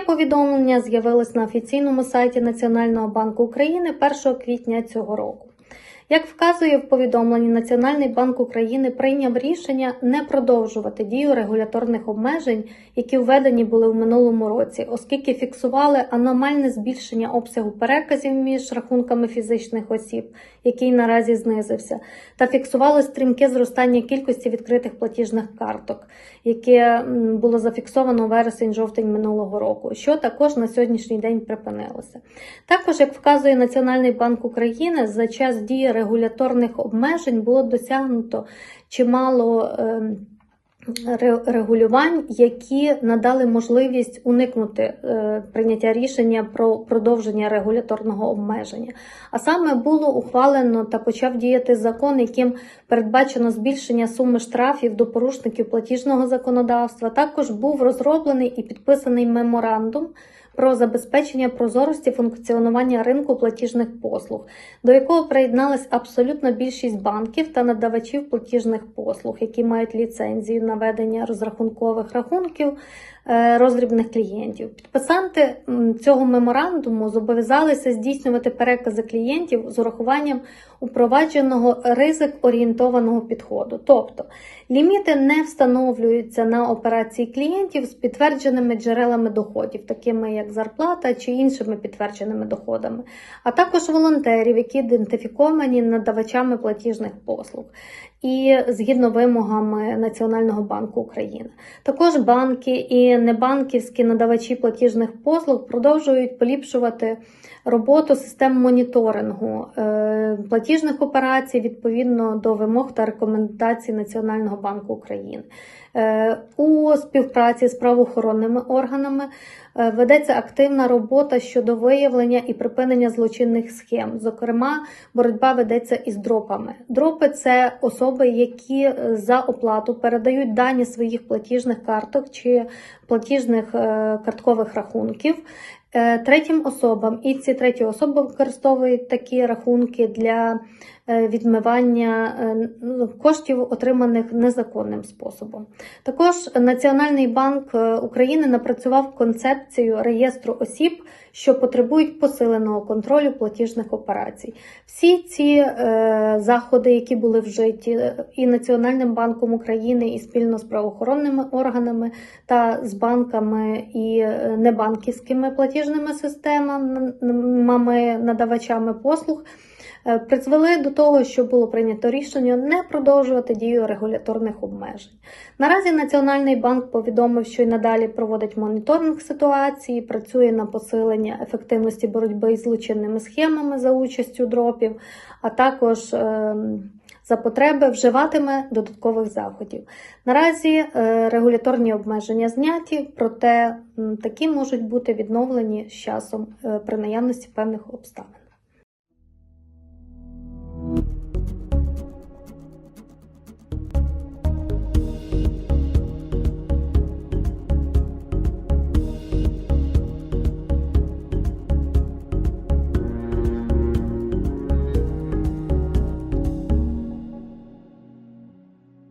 повідомлення з'явилось на офіційному сайті Національного банку України 1 квітня цього року. Як вказує в повідомленні, Національний банк України прийняв рішення не продовжувати дію регуляторних обмежень, які введені були в минулому році, оскільки фіксували аномальне збільшення обсягу переказів між рахунками фізичних осіб, який наразі знизився, та фіксувало стрімке зростання кількості відкритих платіжних карток, яке було зафіксовано вересень-жовтень минулого року, що також на сьогоднішній день припинилося. Також, як вказує Національний банк України, за час дії регуляторних обмежень було досягнуто чимало ем, регулювань, які надали можливість уникнути е, прийняття рішення про продовження регуляторного обмеження. А саме було ухвалено та почав діяти закон, яким передбачено збільшення суми штрафів до порушників платіжного законодавства. Також був розроблений і підписаний меморандум про забезпечення прозорості функціонування ринку платіжних послуг, до якого приєдналась абсолютно більшість банків та надавачів платіжних послуг, які мають ліцензію на ведення розрахункових рахунків роздрібних клієнтів. Підписанти цього меморандуму зобов'язалися здійснювати перекази клієнтів з урахуванням упровадженого ризик-орієнтованого підходу. Тобто ліміти не встановлюються на операції клієнтів з підтвердженими джерелами доходів, такими як зарплата чи іншими підтвердженими доходами, а також волонтерів, які ідентифіковані надавачами платіжних послуг. І згідно вимогами Національного банку України, також банки і небанківські надавачі платіжних послуг продовжують поліпшувати роботу систем моніторингу е, платіжних операцій відповідно до вимог та рекомендацій Національного банку України. Е, У співпраці з правоохоронними органами е, ведеться активна робота щодо виявлення і припинення злочинних схем. Зокрема, боротьба ведеться із дропами. Дропи це особи, які е, за оплату передають дані своїх платіжних карток чи платіжних е, карткових рахунків третім особам. І ці треті особи використовують такі рахунки для е, відмивання е, ну, коштів, отриманих незаконним способом. Також Національний банк е, України напрацював концепцію реєстру осіб, що потребують посиленого контролю платіжних операцій. Всі ці е, заходи, які були вжиті е, і Національним банком України, і спільно з правоохоронними органами та з банками і е, небанківськими платіжними системами, надавачами послуг. е, Призвели до того, що було прийнято рішення не продовжувати дію регуляторних обмежень. Наразі Національний банк повідомив, що й надалі проводить моніторинг ситуації, працює на посилення ефективності боротьби із злочинними схемами за участю дропів, а також ем, за потреби вживатиме додаткових заходів. Наразі е, регуляторні обмеження зняті, проте такі можуть бути відновлені з часом е, при наявності певних обставин.